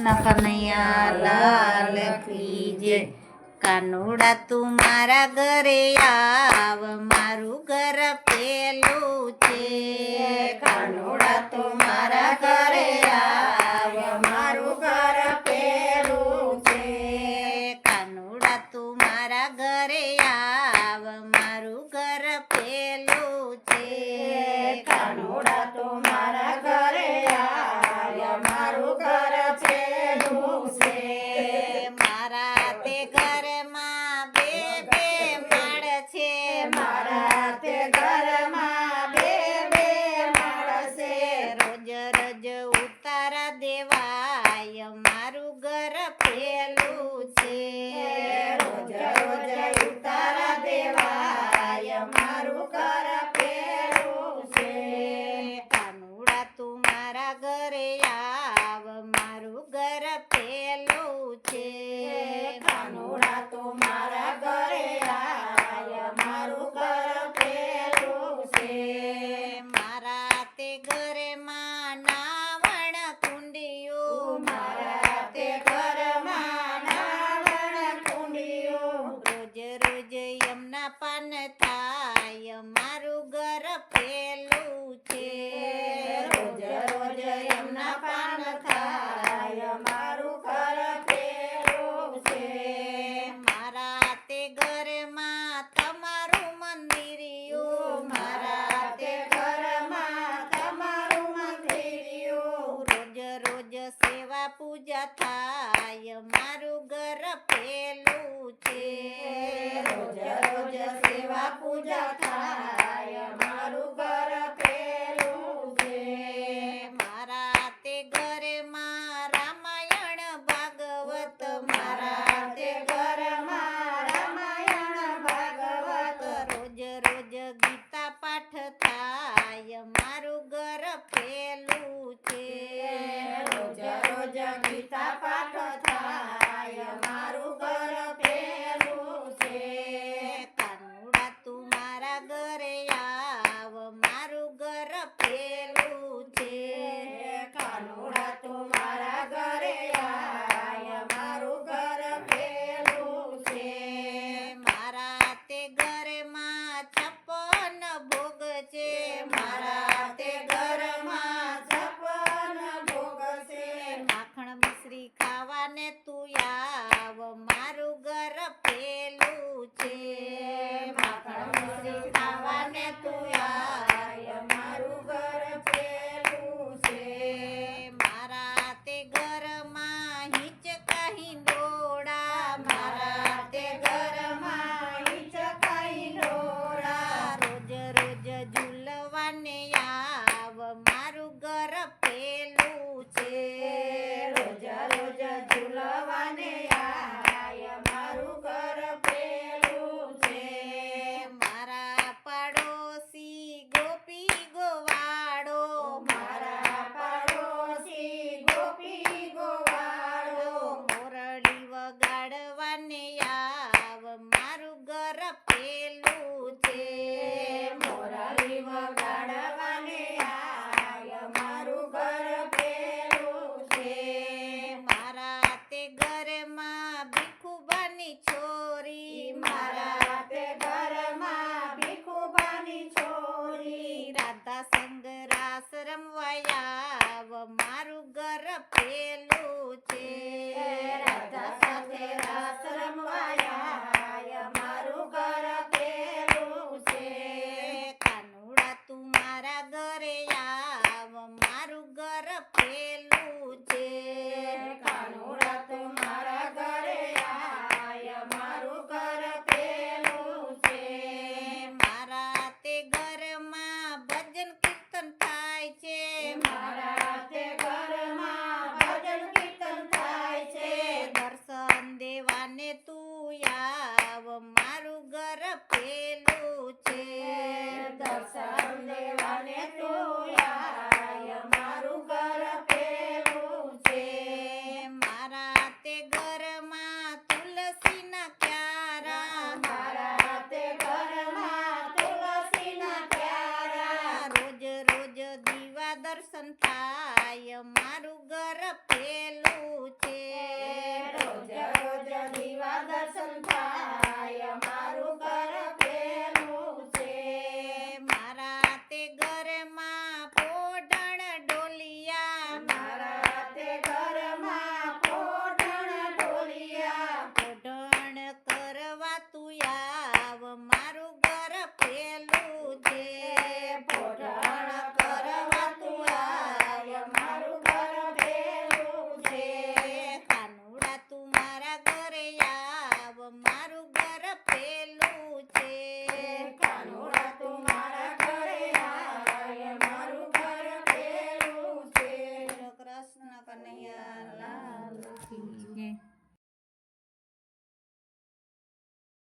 કૃષ્ણ લાલ કી કાનુડા તું મારા ઘરે આવ મારું ઘર પેલું છે. કાનુડા દેવાય তুই દર્શન મારા તે ઘરમાં તુલસીના ક્યારા. રોજ રોજ દીવા દર્શન થાય મારું ઘર પેલું